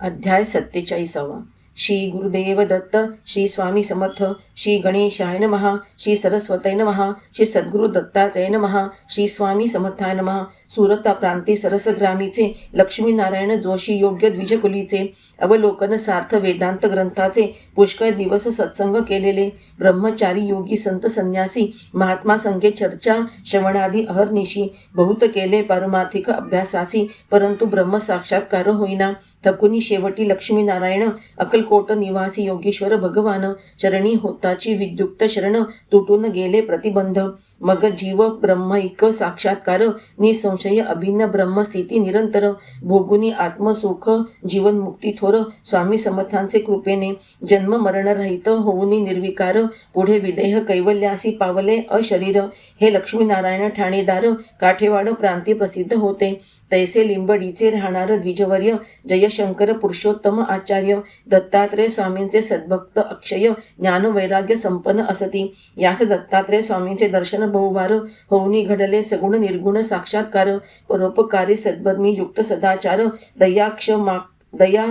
अध्याय सत्तेचाळीसावा. श्री गुरुदेव दत्त श्री स्वामी समर्थ श्री गणेशाय महा श्री सरस्वतय महा श्री सद्गुरु दत्तात्रय महा श्री स्वामी समर्थाय महा सुरता प्रांती सरसग्रामीचे लक्ष्मीनारायण जोशी योग्य द्विजकुलीचे अवलोकन सार्थ वेदांत ग्रंथाचे पुष्कळ दिवस सत्संग केलेले ब्रह्मचारी योगी संत संन्यासी महात्मा संघे चर्चा श्रवणादी अहर्निशी बहुत केले पारमार्थिक अभ्यासासी परंतु ब्रह्म साक्षात्कार होईना. थकुनी शेवटी लक्ष्मीनारायण अकलकोट निवासी योगेश्वर भगवान चरणी होताची विद्युक्त शरण तुटून गेले प्रतिबंध. मग जीव ब्रह्मैक साक्षात्कार निसंशय अभिन्न ब्रह्मस्थिती निरंतर. भोगुनी आत्मसुख जीवनमुक्ती थोर स्वामी समर्थांचे कृपेने. जन्म मरणरहित होऊनी निर्विकार पुढे विदेह कैवल्यासी पावले अशरीर. हे लक्ष्मीनारायण ठाणेदार काठेवाड प्रांती प्रसिद्ध होते. तैसे लिंबडीचे राहणार द्विजवर्य जयशंकर पुरुषोत्तम आचार्य दत्तात्रय स्वामींचे सद्भक्त अक्षय ज्ञान वैराग्य संपन्न असती. यास दत्तात्रय स्वामींचे दर्शन बहुवार होऊनी घडले सगुण निर्गुण साक्षात्कार परोपकारी सद्भर्मी युक्त सदाचार दया क्षमा दया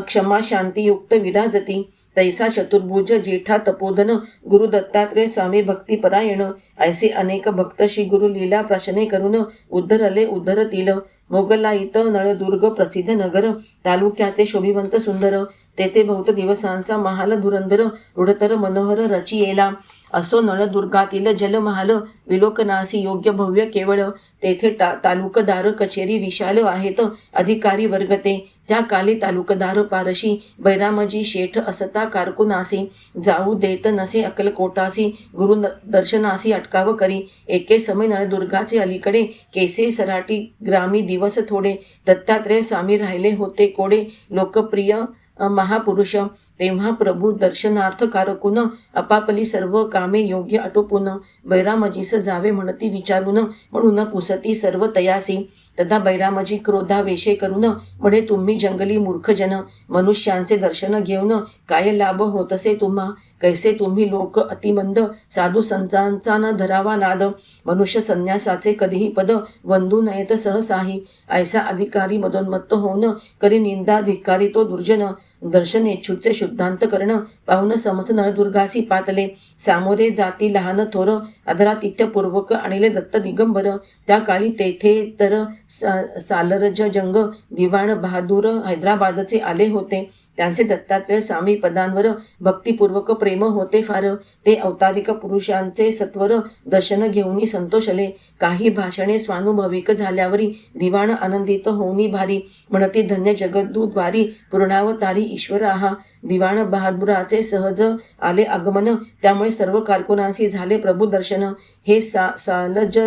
क्षमा शांतीयुक्त विराजती. तैसा चतुर्भुज जेठा तपोधन गुरु दत्तात्रय स्वामी भक्तिपरायण. ऐसे अनेक भक्त श्री गुरु लीला प्रशने करून उद्धरले उद्धरतील. मोगलाईत नळदुर्ग प्रसिद्ध नगर तालुक्याचे शोभिवंत सुंदर तेथे बहुत दिवसांचा महाल धुरंधर रुढतर मनोहर रचियेला. असो नळदुर्गातील जलमहाल विलोकनासी योग्य भव्य केवळ तेथे टा तालुकदार कचेरी विशाल आहेत अधिकारी वर्गते त्या काली तालुकदार पारशी बैरामजी शेठ असता कारकुनासी जाऊ देत नसे अकलकोटासी गुरु दर्शनासी अटकाव करी. एके समय नळदुर्गाचे अलीकडे केसे सराटी ग्रामी दिवस थोडे. दत्तात्रय स्वामी राहिले होते कोडे. लोकप्रिय महापुरुष तेव्हा प्रभू दर्शनार्थ कारकून अपापली सर्व कामे योग्य आटोपून बैरामजीस जावे म्हणती विचारून म्हणून पुसती सर्व तयासी. तदा बैरामजी क्रोधा वेशे करून म्हणे तुम्ही जंगली मूर्खजन मनुष्यांचे दर्शन घेऊन काय लाभ होतसे तुम्हा? कैसे तुम्ही लोक अतिमंद साधू संतांचा न धरावा नाद? मनुष्य संन्यासाचे कधीही पद वंदू नयेत सहसाही. ऐसा अधिकारी मदोन्मत्त होऊन करी निंदा धिक्कारी तो दुर्जन दर्शनेच्छुचे शुद्धांत करणं पाहून समथ नळदुर्गासी पातले. सामोरे जाती लहान थोर आदरातिथ्यपूर्वक आणले दत्त दिगंबर. त्या काळी तेथे तर सालरज जंग दिवाण बहादूर हैदराबादचे आले होते. त्यांचे दत्तात्रय स्वामी पदांवर भक्तिपूर्वक प्रेम होते फार. ते अवतारिक पुरुषांचे सत्वर दर्शन घेऊनी संतोषले. काही भाषणे स्वानुभविक झाल्यावरी दिवाण आनंदित होऊनी भारी. म्हणती धन्य जगद्दूद्वारी पूर्णावतारी ईश्वर आहा. दिवाण बहादुराचे सहज आले आगमन. त्यामुळे सर्व कारकुनासी झाले प्रभू दर्शन. हे सा सालज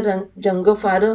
जंग फार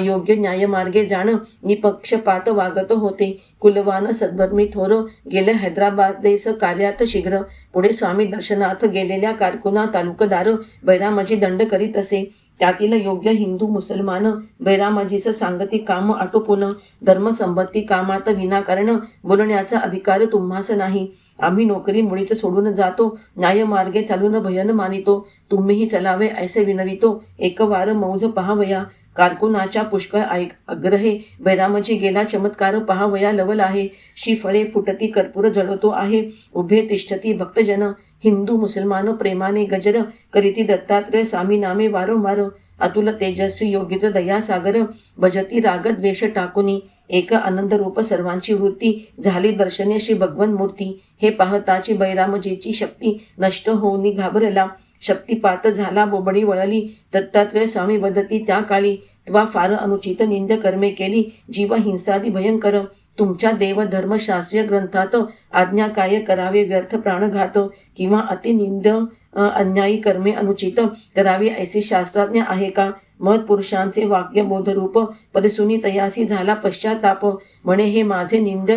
योग्य न्यायमार्गे जाण. निपक्षपात वागत होते. कुलवान सद्भर्मी थोर गेले हैदराबादेस कार्यात शीघ्र पुढे स्वामी दर्शनार्थ गेलेल्या कारकुना तालुकदार बैरामाजी दंड करीत असे. त्यातील योग्य हिंदू मुसलमान बैरामाजीचं सांगती काम आटोपून धर्मसंबंधी कामात विनाकारण बोलण्याचा अधिकार तुम्हास नाही. आम्ही नोकरी मुळीच सोडून जातो न्यायमार्गे चालून भयन मानितो. तुम्हीही चलावे ऐसे विनवितो. एक वार मौज पहावया. कारकुनाच्या पुष्कळ ऐक. अग्रहे बैरामजी गेला चमत्कार पहावया लवल आहे. फळे फुटती कर्पूर जळतो आहे. उभे तिष्ठती भक्तजन हिंदू मुसलमान प्रेमाने गजर करीती दत्तात्रय स्वामीनामे वारंवार. अतुल तेजस्वी योगित्र दयासागर भजती रागद्वेष टाकुनी. एक आनंद रूप सर्वांची वृत्ती झाली दर्शने श्री भगवन मूर्ती हे पाहताची बैरामजीची शक्ती नष्ट होऊन घाबरला. शक्तिपात झाला बोबडी वळली. दत्तात्रय स्वामी वदती त्या काळी त्वा फार अनुचित निंद कर्मे केली. जीव हिंसादी भयंकर. तुमच्या देवधर्मशास्त्रीय ग्रंथात आज्ञा काय करावे व्यर्थ प्राणघात. किंवा अतिनिंद अन्यायी कर्मे अनुचित. करावी ऐसे शास्त्रज्ञ आहे का? मत पुरुषांचे वाक्यबोधरूप परिसुनी तयासी झाला पश्चाताप म्हणे हे माझे निंद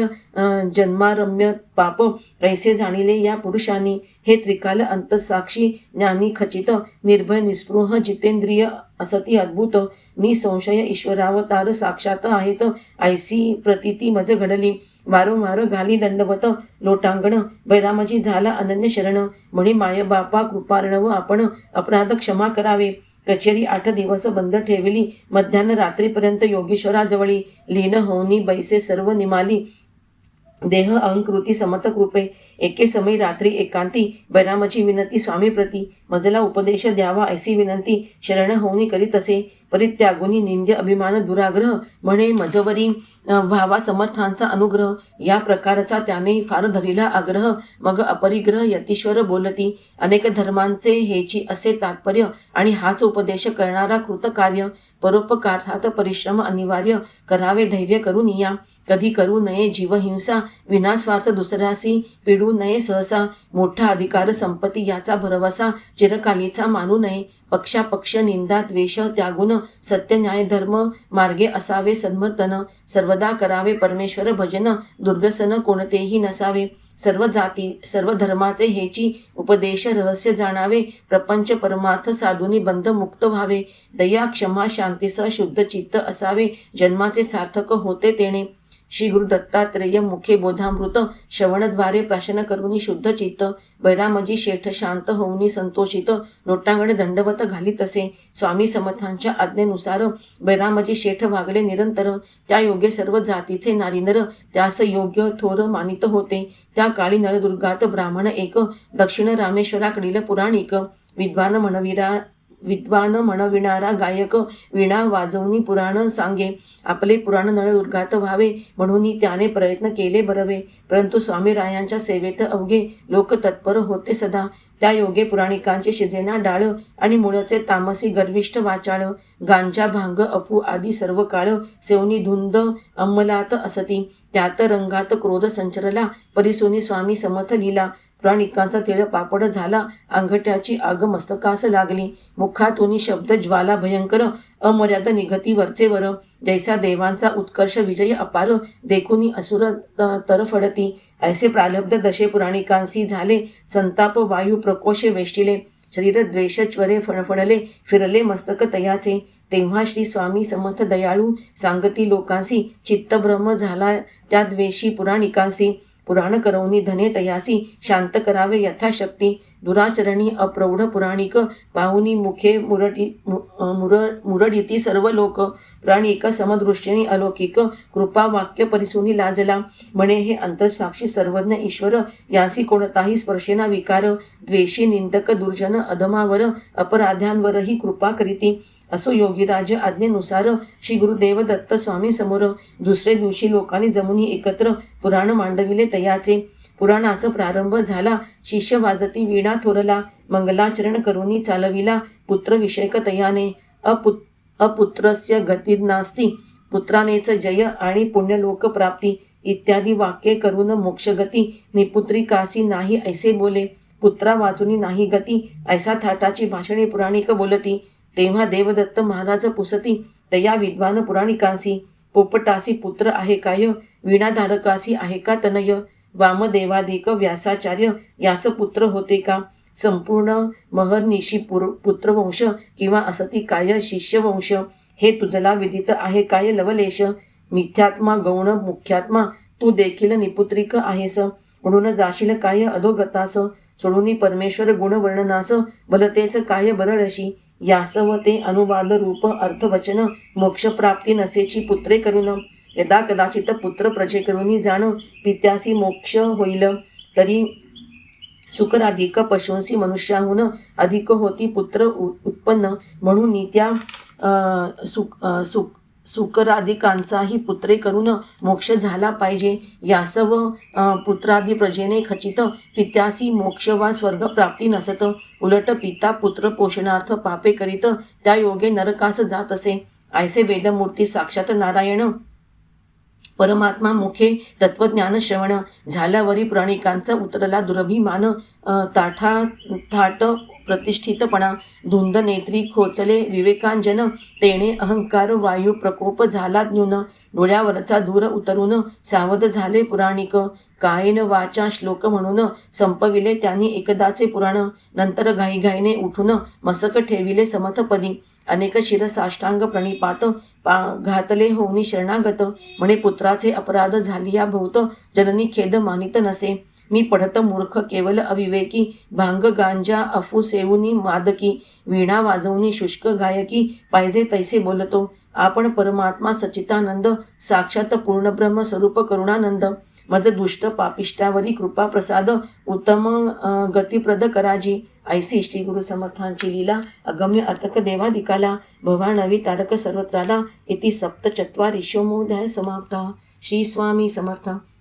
जन्मारम्य पाप कैसे जाणिले या पुरुषांनी हे त्रिकाल अंतसाक्षी ज्ञानी खचित निर्भय निस्पृह जितेंद्रिय असती अद्भुत. मी संशय ईश्वरावतार साक्षात आहेत. ऐसी प्रतिती मज घडली. वारंवार घाली दंडवत. लोटांगण बैरामाजी झाला अनन्य शरण म्हणे मायबापा कृपारणव आपण अपराध क्षमा करावे. कचेरी आठ दिवस बंद ठेवली. मध्यान रात्रीपर्यंत योगेश्वराजवळी लीन होऊनी बैसे सर्व निमाली. देह अंकृती समर्थक रूपे एके समय रात्री एकांती बैरामाची विनंती स्वामीप्रती मजला उपदेश द्यावा ऐसी विनंती शरण होऊनी करीत असे. परित्यागुनी निंद्य अभिमान दुराग्रह म्हणे मजवरी व्हावा समर्थांचा अनुग्रह. या प्रकारचा त्याने फार धरिला आग्रह. मग अपरिग्रह यतीश्वर बोलती अनेक धर्मांचे हेची असे तात्पर्य आणि हाच उपदेश करणारा कृतकार्य. परोपकार्थात परिश्रम अनिवार्य करावे धैर्य करून या. कधी करू नये जीवहिंसा विनास्वार्थ दुसऱ्यासी पिडू नये सहसा मोठा अधिकार संपत्ती याचा भरवसा चिरकालीचा मानू नये. पक्षापक्ष निंदा द्वेष त्यागुण सत्य न्याय धर्म मार्गे असावे सन्मर्तन सर्वदा करावे परमेश्वर भजन दुर्व्यसन कोणतेही नसावे. सर्व जाती सर्व धर्माचे हेची उपदेश रहस्य जाणावे. प्रपंच परमार्थ साधुनी बंध मुक्त व्हावे. दया क्षमा शांतीसह शुद्ध चित्त असावे. जन्माचे सार्थक होते तेणे. श्री गुरु दत्तात्रेय मुखे बोधामृत श्रवणद्वारे प्राशन करुनी शुद्ध चित्त बैरामजी शेठ शांत होऊनी संतोषित लोटांगणे दंडवत घालीत असे. स्वामी समर्थांच्या आज्ञेनुसार बैरामजी शेठ वागले निरंतर. त्या योग्य सर्व जातीचे नारीनर त्यास योग्य थोर मानित होते. त्या काळी नळदुर्गात ब्राह्मण एक दक्षिण रामेश्वराकडील पुराणिक. विद्वान मनवीरा विद्वान म्हणविणारा गायक विणा वाजवणी पुराण सांगे. आपले पुराण नळदुर्गात व्हावे म्हणून त्याने प्रयत्न केले बरवे. परंतु स्वामी रायांच्या सेवेत अवघे लोक तत्पर होते सदा. त्या योगे पुराणिकांचे शिजेना डाळ आणि मुळचे तामसी गर्विष्ठ वाचाळ. गांजा भांग अफू आदी सर्व काळ सेवनी धुंद अंमलात असती. त्यात रंगात क्रोध संचरला परिसोनी स्वामी समथ लिला. पुराणिकांचा तिळ पापड झाला अंगठ्याची आग मस्तकास लागली. मुखातून शब्द ज्वाला भयंकर अमर्याद निगती वरचेवर. जैसा देवांचा उत्कर्ष विजय अपार देखुनी असुर तरफडती ऐसे प्रालब्ध दशे पुराणिकांसी झाले संताप वायू प्रकोशे वेष्टिले. शरीर द्वेष फणफणले फिरले मस्तक तयाचे. तेव्हा श्री स्वामी समर्थ दयाळू सांगती लोकांसी चित्तभ्रम झाला त्या द्वेषी पुराणिकांसी पुराण करवनी धने तयासी शांत करावे यथाशक्ती दुराचरणी अप्रौढ पुराणिक पाहुनी मुखे मुरटी मुर मुरडिती सर्व लोक पुराणिक समदृष्टीने अलौकिक कृपा वाक्य परिसुनी लाजला. म्हणे हे अंतरसाक्षी सर्वज्ञ ईश्वर यासी कोणताही स्पर्शेना विकार द्वेषी निंदक दुर्जन अधमावर अपराध्यांवरही कृपा करीती. असो योगीराज आज्ञेनुसार श्री गुरुदेव दत्त स्वामी समोर दुसरे दिवशी लोकांनी जमुनी एकत्र पुराण मांडविले तयाचे. पुराणास प्रारंभ झाला. शिष्य वाजती वीणा थोरला मंगलाचरण करुनी चालविला पुत्र विषयक तयाने. अपुत अपुत्रस्य गती नास्ती. पुत्रानेच जय आणि पुण्यलोक प्राप्ती इत्यादी वाक्ये करून मोक्षगती. निपुत्री कासी नाही ऐसे बोले. पुत्रा वाचुनी नाही गती. ऐसा थाटाची भाषणे पुराणिक बोलती. तेव्हा देवदत्त महाराज पुसती तया विद्वान पुराणिकांसी पोपटासी पुत्र आहे काय वीणाधारकासी आहे का तनय? वामदेवाधिक व्यासाचार्य यास पुत्र होते का? संपूर्ण महर्निशी पुर पुत्रवंश किंवा असती काय शिष्यवंश? हे तुझला विदित आहे काय लवलेश? मिथ्यात्मा गौण मुख्यात्मा तू देखील निपुत्रिक आहेस. म्हणून जाशील काय अधोगतास? सोडून परमेश्वर गुणवर्णनास? बलतेच काय बरळशी? यासव ते अनुवाद रूप अर्थवचन मोक्षप्राप्ती नसेची पुत्रे करून यदा कदाचित पुत्र प्रजे करून जाण पित्यासी मोक्ष होईल. तरी सुकराधिक पशूंसी मनुष्याहून अधिक होती पुत्र उ- उत्पन्न. म्हणून त्या सुख सुक सुक सुकराधिकांचाही पुत्रे करून मोक्ष झाला पाहिजे. यासव पुत्रादी प्रजेने खचित पित्यासी मोक्ष वा स्वर्ग प्राप्ती नसत. उलट पिता पुत्र पोषणार्थ पापे करीत त्या योगे नरकास जात असे. ऐसे वेदमूर्ती साक्षात नारायण. परमात्मा मुखे तत्वज्ञान श्रवण. झाल्यावरी प्राणिकांचा उतरला दुरभिमान. ताठा थाट प्रतिष्ठितपणा. धुंद नेत्री खोचले विवेकांजन तेणे अहंकार वायू प्रकोप झाला न्यून. डोळ्यावरचा दूर उतरून सावध झाले पुराणिक. कायन वाचा श्लोक म्हणून संपविले त्यांनी एकदाचे पुराण. नंतर घाईघाईने उठून मसक ठेविले समथपदी. अनेक शिर साष्टांग प्रणिपात पा घातले होऊनी शरणागत. म्हणे पुत्राचे अपराध झालिया भोवत. जननी खेद मानित नसे. मी पढत मूर्ख केवल अविवेकी भांग गांजा अफू सेवुनी मादकी वीणा वाजवणी शुष्क गायकी पाहिजे तैसे बोलतो. आपण परमात्मा सचितानंद साक्षात पूर्णब्रह्म स्वरूप करुणानंद मज दुष्ट पापिष्टावरी कृपा प्रसाद उत्तम गतिप्रद कराजी. ऐसी श्री गुरु समर्थांची लीला अगम्य अतक देवादिकाला भवानवी तारक सर्वत्राला इति सप्त चत्वारिशोमोध्याय समाप्ता. श्री स्वामी समर्थ.